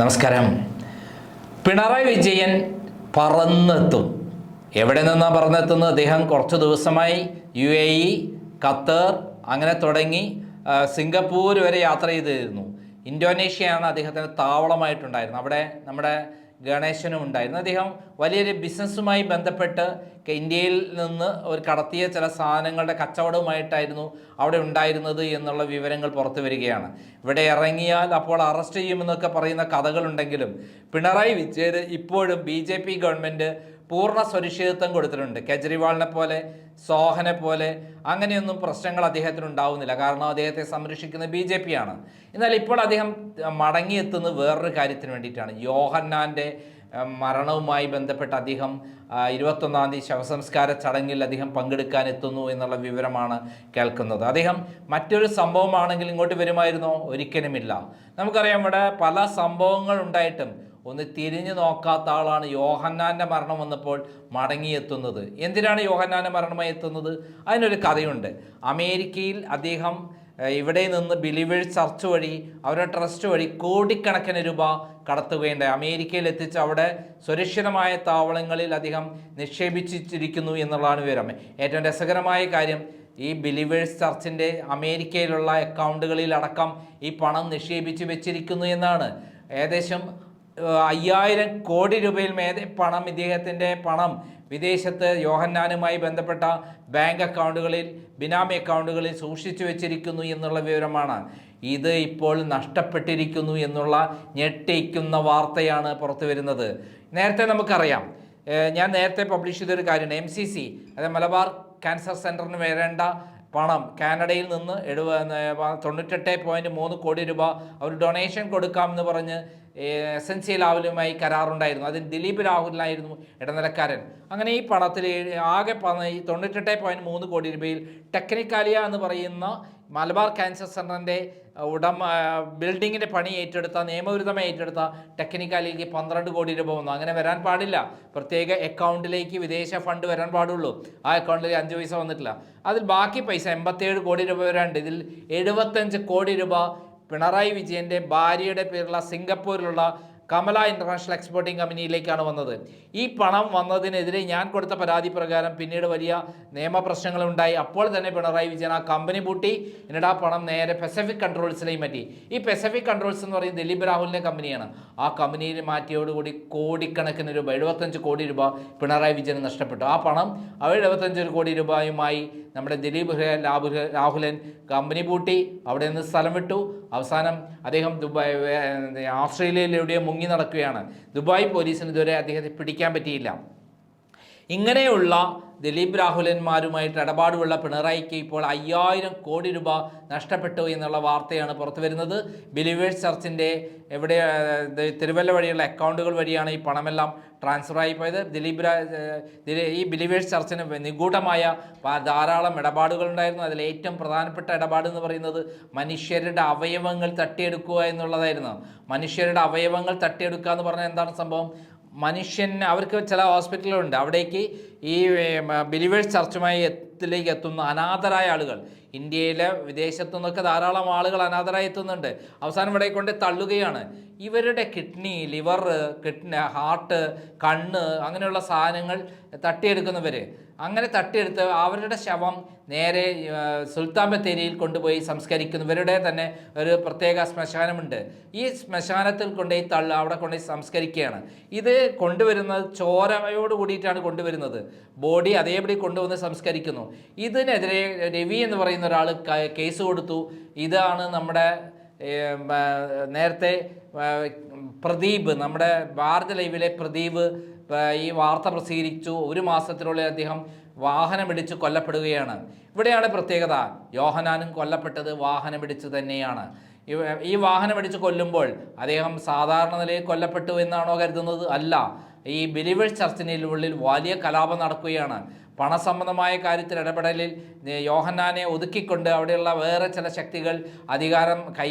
നമസ്കാരം. പിണറായി വിജയൻ പറന്നെത്തും. എവിടെ നിന്നാണ് പറന്നെത്തുന്നത്? അദ്ദേഹം കുറച്ച് ദിവസമായി യു എ ഇ ഖത്തർ അങ്ങനെ തുടങ്ങി സിംഗപ്പൂർ വരെ യാത്ര ചെയ്തിരുന്നു. ഇന്തോനേഷ്യയാണ് അദ്ദേഹത്തിന് താവളമായിട്ടുണ്ടായിരുന്നത്. അവിടെ നമ്മുടെ ഗണേശനും ഉണ്ടായിരുന്നു. അദ്ദേഹം വലിയൊരു ബിസിനസ്സുമായി ബന്ധപ്പെട്ട് ഇന്ത്യയിൽ നിന്ന് ഒരു കടത്തിയ ചില സാധനങ്ങളുടെ കച്ചവടവുമായിട്ടായിരുന്നു അവിടെ ഉണ്ടായിരുന്നത് എന്നുള്ള വിവരങ്ങൾ പുറത്തു വരികയാണ്. ഇവിടെ ഇറങ്ങിയാൽ അപ്പോൾ അറസ്റ്റ് ചെയ്യുമെന്നൊക്കെ പറയുന്ന കഥകളുണ്ടെങ്കിലും പിണറായി വിജയൻ ഇപ്പോഴും ബി ജെ പി ഗവൺമെന്റ് പൂർണ സുരക്ഷിതത്വം കൊടുത്തിട്ടുണ്ട്. കെജ്രിവാളിനെ പോലെ സോഹനെ പോലെ അങ്ങനെയൊന്നും പ്രശ്നങ്ങൾ അദ്ദേഹത്തിന് ഉണ്ടാവുന്നില്ല. കാരണം അദ്ദേഹത്തെ സംരക്ഷിക്കുന്ന ബി ജെ പി ആണ് എന്നാൽ ഇപ്പോൾ അദ്ദേഹം മടങ്ങിയെത്തുന്നത് വേറൊരു കാര്യത്തിന് വേണ്ടിയിട്ടാണ്. യോഹന്നാന്റെ മരണവുമായി ബന്ധപ്പെട്ട് അദ്ദേഹം ഇരുപത്തൊന്നാം തീയതി ശവസംസ്കാര ചടങ്ങിൽ അദ്ദേഹം പങ്കെടുക്കാൻ എത്തുന്നു എന്നുള്ള വിവരമാണ് കേൾക്കുന്നത്. അദ്ദേഹം മറ്റൊരു സംഭവമാണെങ്കിൽ ഇങ്ങോട്ട് വരുമായിരുന്നോ? ഒരിക്കലുമില്ല. നമുക്കറിയാം ഇവിടെ പല സംഭവങ്ങൾ ഉണ്ടായിട്ടും ഒന്ന് തിരിഞ്ഞു നോക്കാത്ത ആളാണ് യോഹന്നാന്റെ മരണം വന്നപ്പോൾ മടങ്ങിയെത്തുന്നത്. എന്തിനാണ് യോഹന്നാന്റെ മരണമായി എത്തുന്നത്? അതിനൊരു കഥയുണ്ട്. അമേരിക്കയിൽ അദ്ദേഹം ഇവിടെ നിന്ന് ബിലിവേഴ്സ് ചർച്ച് വഴി അവരുടെ ട്രസ്റ്റ് വഴി കോടിക്കണക്കിന് രൂപ കടത്തുകയുണ്ടായി. അമേരിക്കയിൽ എത്തിച്ച് അവിടെ സുരക്ഷിതമായ താവളങ്ങളിൽ അദ്ദേഹം നിക്ഷേപിച്ചിരിക്കുന്നു എന്നുള്ളതാണ് വിവരം. ഏറ്റവും രസകരമായ കാര്യം ഈ ബിലിവേഴ്സ് ചർച്ചിന്റെ അമേരിക്കയിലുള്ള അക്കൗണ്ടുകളിൽ അടക്കം ഈ പണം നിക്ഷേപിച്ച് വെച്ചിരിക്കുന്നു എന്നാണ്. ഏകദേശം അയ്യായിരം കോടി രൂപയിൽ മേലെ പണം ഇദ്ദേഹത്തിന്റെ പണം വിദേശത്ത് യോഹന്നാനുമായി ബന്ധപ്പെട്ട ബാങ്ക് അക്കൗണ്ടുകളിൽ ബിനാമി അക്കൗണ്ടുകളിൽ സൂക്ഷിച്ചു വെച്ചിരിക്കുന്നു എന്നുള്ള വിവരമാണ്. ഇത് ഇപ്പോൾ നഷ്ടപ്പെട്ടിരിക്കുന്നു എന്നുള്ള ഞെട്ടിക്കുന്ന വാർത്തയാണ് പുറത്തു വരുന്നത്. നേരത്തെ നമുക്കറിയാം. ഞാൻ നേരത്തെ പബ്ലിഷ് ചെയ്തൊരു കാര്യമാണ് എം സി സി അതായത് മലബാർ ക്യാൻസർ സെന്ററിന് വരേണ്ട പണം കാനഡയിൽ നിന്ന് എഴുപ തൊണ്ണൂറ്റെട്ട് പോയിന്റ് മൂന്ന് കോടി രൂപ അവർ ഡൊണേഷൻ കൊടുക്കാമെന്ന് പറഞ്ഞ് എസ് എൻ സി ലാവലുമായി കരാറുണ്ടായിരുന്നു. അതിൽ ദിലീപ് രാഹുലിനായിരുന്നു ഇടനിലക്കാരൻ. അങ്ങനെ ഈ പണത്തിൽ ആകെ തൊണ്ണൂറ്റെട്ട് പോയിന്റ് മൂന്ന് കോടി രൂപയിൽ ടെക്നിക്കാലിയ എന്ന് പറയുന്ന മലബാർ ക്യാൻസർ സെന്ററിന്റെ ഉടമ ബിൽഡിങ്ങിന്റെ പണി ഏറ്റെടുത്ത നിയമവിരുദ്ധമായി ഏറ്റെടുത്ത ടെക്നിക്കാലിക്ക് പന്ത്രണ്ട് കോടി രൂപ വന്നു. അങ്ങനെ വരാൻ പാടില്ല. പ്രത്യേക അക്കൗണ്ടിലേക്ക് വിദേശ ഫണ്ട് വരാൻ പാടുള്ളൂ. ആ അക്കൗണ്ടിൽ അഞ്ച് പൈസ വന്നിട്ടില്ല. അതിൽ ബാക്കി പൈസ എൺപത്തേഴ് കോടി രൂപ വരാണ്ട് ഇതിൽ എഴുപത്തഞ്ച് കോടി രൂപ പിണറായി വിജയന്റെ ഭാര്യയുടെ പേരുള്ള സിംഗപ്പൂരിലുള്ള കമല ഇന്റർനാഷണൽ എക്സ്പോർട്ടിംഗ് കമ്പനിയിലേക്കാണ് വന്നത്. ഈ പണം വന്നതിനെതിരെ ഞാൻ കൊടുത്ത പരാതി പ്രകാരം പിന്നീട് വലിയ നിയമപ്രശ്നങ്ങളുണ്ടായി അപ്പോൾ തന്നെ പിണറായി വിജയൻ ആ കമ്പനി പൂട്ടി. എന്നിട്ട് ആ പണം നേരെ പെസഫിക് കൺട്രോൾസിലേക്ക് മാറ്റി. ഈ പെസഫിക് കൺട്രോൾസ് എന്ന് പറയുന്നത് ദിലീപ് രാഹുലിന്റെ കമ്പനിയാണ് ആ കമ്പനിയിൽ മാറ്റിയോടുകൂടി കോടിക്കണക്കിന് രൂപ എഴുപത്തഞ്ച് കോടി രൂപ പിണറായി വിജയൻ നഷ്ടപ്പെട്ടു. ആ പണം ആ എഴുപത്തഞ്ച് കോടി രൂപയുമായി നമ്മുടെ ദിലീപ് രാഹുലൻ കമ്പനി പൂട്ടി. അവിടെ നിന്ന് സ്ഥലം വിട്ടു. അവസാനം അദ്ദേഹം ദുബായ് ഓസ്ട്രേലിയയിൽ മുങ്ങി നടക്കുകയാണ്. ദുബായ് പോലീസിന് ഇതുവരെ അദ്ദേഹത്തെ പിടിക്കാൻ പറ്റിയില്ല. ഇങ്ങനെയുള്ള ദിലീപ് രാഹുലന്മാരുമായിട്ട് ഇടപാടുള്ള പിണറായിക്ക് ഇപ്പോൾ അയ്യായിരം കോടി രൂപ നഷ്ടപ്പെട്ടു എന്നുള്ള വാർത്തയാണ് പുറത്തു വരുന്നത് ബിലീവേഴ്സ് ചർച്ചിന്റെ എവിടെ തിരുവല്ല വഴിയുള്ള അക്കൗണ്ടുകൾ വഴിയാണ് ഈ പണമെല്ലാം ട്രാൻസ്ഫർ പോയത്. ദിലീപ് ഈ ബിലീവേഴ്സ് ചർച്ചിന് നിഗൂഢമായ ധാരാളം ഇടപാടുകൾ ഉണ്ടായിരുന്നു. അതിൽ ഏറ്റവും പ്രധാനപ്പെട്ട ഇടപാട് എന്ന് പറയുന്നത് മനുഷ്യരുടെ അവയവങ്ങൾ തട്ടിയെടുക്കുക എന്നുള്ളതായിരുന്നു. മനുഷ്യരുടെ അവയവങ്ങൾ തട്ടിയെടുക്കുക എന്ന് പറഞ്ഞാൽ എന്താണ് സംഭവം? മനുഷ്യൻ അവർക്ക് ചില ഹോസ്പിറ്റലുകളുണ്ട്. അവിടേക്ക് ഈ ബിലീവേഴ്സ് ചർച്ചുമായി എത്തിലേക്ക് എത്തുന്ന അനാഥരായ ആളുകൾ. ഇന്ത്യയിലെ വിദേശത്തു നിന്നൊക്കെ ധാരാളം ആളുകൾ അനാഥരായി എത്തുന്നുണ്ട്. അവസാനം ഇവിടെ കൊണ്ട് തള്ളുകയാണ്. ഇവരുടെ കിഡ്നി ലിവർ കിഡ്നി ഹാർട്ട് കണ്ണ് അങ്ങനെയുള്ള സാധനങ്ങൾ തട്ടിയെടുക്കുന്നവർ അങ്ങനെ തട്ടിയെടുത്ത് അവരുടെ ശവം നേരെ സുൽത്താൻ ബത്തേരിയിൽ കൊണ്ടുപോയി സംസ്കരിക്കുന്നവരുടെ തന്നെ ഒരു പ്രത്യേക ശ്മശാനമുണ്ട്. ഈ ശ്മശാനത്തിൽ കൊണ്ടുപോയി തള്ളു അവിടെ കൊണ്ടുപോയി സംസ്കരിക്കുകയാണ്. ഇത് കൊണ്ടുവരുന്നത് ചോരയോട് കൂടിയിട്ടാണ് കൊണ്ടുവരുന്നത്. ബോഡി അതേപടി കൊണ്ടുവന്ന് സംസ്കരിക്കുന്നു. ഇതിനെതിരെ രവി എന്ന് പറയുന്ന ഒരാൾ കേസ് കൊടുത്തു. ഇതാണ് നമ്മുടെ നേരത്തെ പ്രദീപ് നമ്മുടെ ഭാരത ലൈവിലെ പ്രദീപ് ഈ വാർത്ത പ്രസിദ്ധീകരിച്ചു. ഒരു മാസത്തിനുള്ളിൽ അദ്ദേഹം വാഹനമിടിച്ച് കൊല്ലപ്പെടുകയാണ്. ഇവിടെയാണ് പ്രത്യേകത. യോഹനാനും കൊല്ലപ്പെട്ടത് വാഹനമിടിച്ച് തന്നെയാണ്. ഈ വാഹനമിടിച്ച് കൊല്ലുമ്പോൾ അദ്ദേഹം സാധാരണ നിലയിൽ കൊല്ലപ്പെട്ടു എന്നാണോ കരുതുന്നത്? അല്ല. ഈ ബിലീവേഴ്സ് ചർച്ചിനുള്ളിൽ വലിയ കലാപം നടക്കുകയാണ്. പണസംബന്ധമായ കാര്യത്തിൽ ഇടപെടലിൽ യോഹന്നാനെ ഒതുക്കിക്കൊണ്ട് അവിടെയുള്ള വേറെ ചില ശക്തികൾ അധികാരം കൈ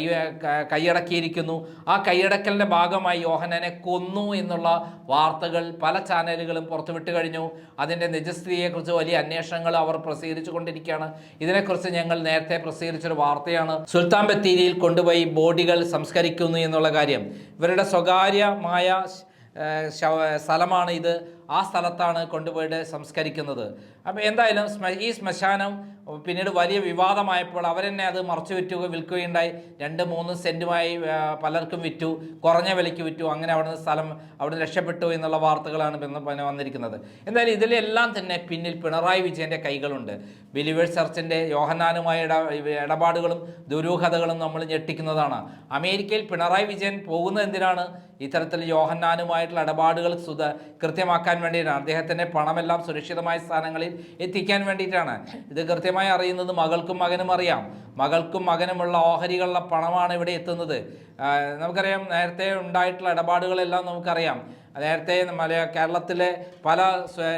കൈയടക്കിയിരിക്കുന്നു. ആ കൈയടക്കലിന്റെ ഭാഗമായി യോഹന്നാനെ കൊന്നു എന്നുള്ള വാർത്തകൾ പല ചാനലുകളും പുറത്തുവിട്ട് കഴിഞ്ഞു. അതിന്റെ നിജസ്ഥിതിയെക്കുറിച്ച് വലിയ അന്വേഷണങ്ങൾ അവർ പ്രസിദ്ധീകരിച്ചു കൊണ്ടിരിക്കുകയാണ് ഇതിനെക്കുറിച്ച് ഞങ്ങൾ നേരത്തെ പ്രസിദ്ധീകരിച്ചൊരു വാർത്തയാണ്. സുൽത്താൻ ബത്തേരിയിൽ കൊണ്ടുപോയി ബോഡികൾ സംസ്കരിക്കുന്നു എന്നുള്ള കാര്യം. ഇവരുടെ സ്വകാര്യമായ സ്ഥലമാണ് ഇത്. ആ സ്ഥലത്താണ് കൊണ്ടുപോയിട്ട് സംസ്കരിക്കുന്നത്. അപ്പോൾ എന്തായാലും ഈ ശ്മശാനം പിന്നീട് വലിയ വിവാദമായപ്പോൾ അവരെന്നെ അത് മറച്ചു വിറ്റു വിൽക്കുകയുണ്ടായി. രണ്ട് മൂന്ന് സെന്റുമായി പലർക്കും വിറ്റു കുറഞ്ഞ വിലയ്ക്ക് വിറ്റു. അങ്ങനെ അവിടുന്ന് സ്ഥലം അവിടെ രക്ഷപ്പെട്ടു എന്നുള്ള വാർത്തകളാണ് പിന്നെ വന്നിരിക്കുന്നത്. എന്തായാലും ഇതിലെല്ലാം തന്നെ പിന്നിൽ പിണറായി വിജയന്റെ കൈകളുണ്ട്. ബിലിവേഴ്സ് ചർച്ചിന്റെ യോഹന്നാനുമായ ഇട ഇടപാടുകളും ദുരൂഹതകളും നമ്മൾ ഞെട്ടിക്കുന്നതാണ്. അമേരിക്കയിൽ പിണറായി വിജയൻ പോകുന്നത് എന്തിനാണ്? ഇത്തരത്തിൽ യോഹന്നാനുമായിട്ടുള്ള ഇടപാടുകൾ സുത കൃത്യമാക്കാൻ വേണ്ടിയിട്ടാണ്. അദ്ദേഹത്തിന്റെ പണമെല്ലാം സുരക്ഷിതമായ സ്ഥാനങ്ങളിൽ എത്തിക്കാൻ വേണ്ടിയിട്ടാണ്. ഇത് കൃത്യമായി അറിയുന്നത് മകൾക്കും മകനും അറിയാം. മകൾക്കും മകനുമുള്ള ഓഹരികളുടെ പണമാണ് ഇവിടെ എത്തുന്നത്. നമുക്കറിയാം നേരത്തെ ഉണ്ടായിട്ടുള്ള ഇടപാടുകളെല്ലാം നമുക്കറിയാം. നേരത്തെ മലയ കേരളത്തിലെ പല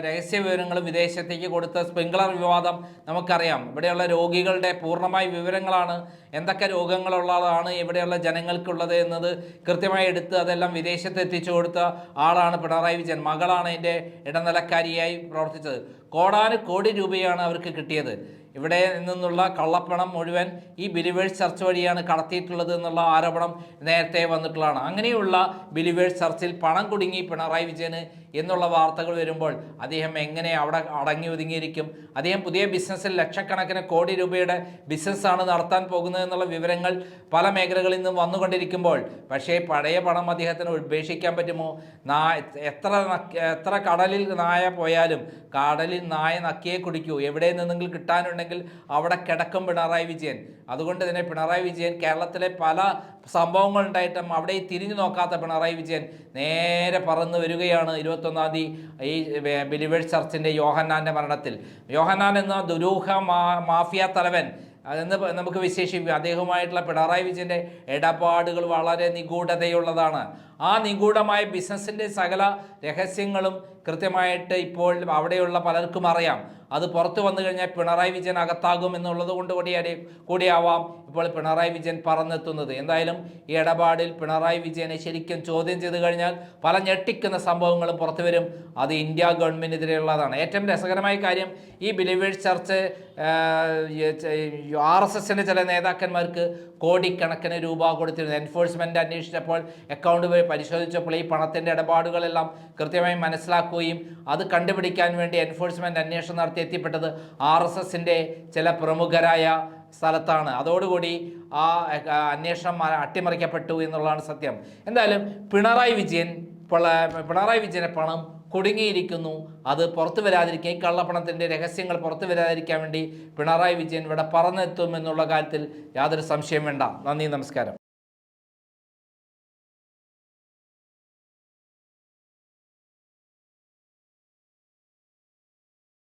രഹസ്യ വിവരങ്ങളും വിദേശത്തേക്ക് കൊടുത്ത സ്പ്രിംഗ്ലർ വിവാദം നമുക്കറിയാം. ഇവിടെയുള്ള രോഗികളുടെ പൂർണമായ വിവരങ്ങളാണ്. എന്തൊക്കെ രോഗങ്ങളുള്ളതാണ് ഇവിടെയുള്ള ജനങ്ങൾക്കുള്ളത് എന്നത് കൃത്യമായി എടുത്ത് അതെല്ലാം വിദേശത്ത് എത്തിച്ചു കൊടുത്ത ആളാണ് പിണറായി വിജയൻ. മകളാണ് അതിന്റെ ഇടനിലക്കാരിയായി പ്രവർത്തിച്ചത്. കോടാനുകോടി രൂപയാണ് അവർക്ക് കിട്ടിയത്. ഇവിടെ നിന്നുള്ള കള്ളപ്പണം മുഴുവൻ ഈ ബിലിവേഴ്സ് ചർച്ച് വഴിയാണ് കടത്തിയിട്ടുള്ളത് എന്നുള്ള ആരോപണം നേരത്തെ വന്നിട്ടുള്ളതാണ്. അങ്ങനെയുള്ള ബിലിവേഴ്സ് ചർച്ചിൽ പണം കുടുങ്ങി പിണറായി വിജയന് എന്നുള്ള വാർത്തകൾ വരുമ്പോൾ അദ്ദേഹം എങ്ങനെ അവിടെ അടങ്ങി ഒതുങ്ങിയിരിക്കും? അദ്ദേഹം പുതിയ ബിസിനസ്സിൽ ലക്ഷക്കണക്കിന് കോടി രൂപയുടെ ബിസിനസ്സാണ് നടത്താൻ പോകുന്നത് എന്നുള്ള വിവരങ്ങൾ പല മേഖലകളിൽ നിന്നും വന്നുകൊണ്ടിരിക്കുമ്പോൾ. പക്ഷേ പഴയ പണം അദ്ദേഹത്തിന് ഉപേക്ഷിക്കാൻ പറ്റുമോ? നാ എത്ര എത്ര കടലിൽ നായ പോയാലും കടലിൽ നായ നക്കിയെ കുടിക്കൂ. എവിടെ നിന്നെങ്കിലും കിട്ടാനുണ്ടെങ്കിൽ അവിടെ കിടക്കും പിണറായി വിജയൻ. അതുകൊണ്ട് തന്നെ പിണറായി വിജയൻ കേരളത്തിലെ പല സംഭവങ്ങൾ ഉണ്ടായിട്ടും അവിടെ തിരിഞ്ഞു നോക്കാത്ത പിണറായി വിജയൻ നേരെ പറന്ന് വരികയാണ് ഇരുപത്തൊന്നാം തീയതി ഈ ബിലിവേഴ്സ് ചർച്ചിന്റെ യോഹന്നാന്റെ മരണത്തിൽ. യോഹന്നാൻ എന്ന ദുരൂഹ മാഫിയ തലവൻ അതെന്ന് നമുക്ക് വിശേഷിപ്പിക്കാം. അദ്ദേഹവുമായിട്ടുള്ള പിണറായി വിജയന്റെ ഇടപാടുകൾ വളരെ നിഗൂഢതയുള്ളതാണ്. ആ നിഗൂഢമായ ബിസിനസ്സിന്റെ സകല രഹസ്യങ്ങളും കൃത്യമായിട്ട് ഇപ്പോൾ അവിടെയുള്ള പലർക്കും അറിയാം. അത് പുറത്തു വന്നു കഴിഞ്ഞാൽ പിണറായി വിജയൻ അകത്താകും എന്നുള്ളത് കൊണ്ട് കൂടിയാടി കൂടിയാവാം ഇപ്പോൾ പിണറായി വിജയൻ പറന്നെത്തുന്നത്. എന്തായാലും ഈ ഇടപാടിൽ പിണറായി വിജയനെ ശരിക്കും ചോദ്യം ചെയ്ത് കഴിഞ്ഞാൽ പല ഞെട്ടിക്കുന്ന സംഭവങ്ങളും പുറത്തു വരും. അത് ഇന്ത്യ ഗവൺമെന്റിനെതിരെയുള്ളതാണ് ഏറ്റവും രസകരമായ കാര്യം ഈ ബിലിവേഴ്സ് ചർച്ച് ആർ എസ് എസിന്റെ ചില നേതാക്കന്മാർക്ക് കോടിക്കണക്കിന് രൂപ കൊടുത്തിരുന്നു. എൻഫോഴ്സ്മെന്റ് അന്വേഷിച്ചപ്പോൾ അക്കൗണ്ട് വഴി പരിശോധിച്ചപ്പോൾ ഈ പണത്തിന്റെ ഇടപാടുകളെല്ലാം കൃത്യമായി മനസ്സിലാക്കുകയും അത് കണ്ടുപിടിക്കാൻ വേണ്ടി എൻഫോഴ്സ്മെന്റ് അന്വേഷണം നടത്തി എത്തിപ്പെട്ടത് ആർ എസ് എസിന്റെ ചില പ്രമുഖരായ സ്ഥലത്താണ്. അതോടുകൂടി ആ അന്വേഷണം അട്ടിമറിക്കപ്പെട്ടു എന്നുള്ളതാണ് സത്യം. എന്തായാലും പിണറായി വിജയൻ പിണറായി വിജയനെ പണം കുടുങ്ങിയിരിക്കുന്നു. അത് പുറത്തു വരാതിരിക്കാൻ കള്ളപ്പണത്തിന്റെ രഹസ്യങ്ങൾ പുറത്തു വരാതിരിക്കാൻ വേണ്ടി പിണറായി വിജയൻ ഇവിടെ പറന്നെത്തും എന്നുള്ള കാര്യത്തിൽ യാതൊരു സംശയം വേണ്ട. നന്ദി നമസ്കാരം.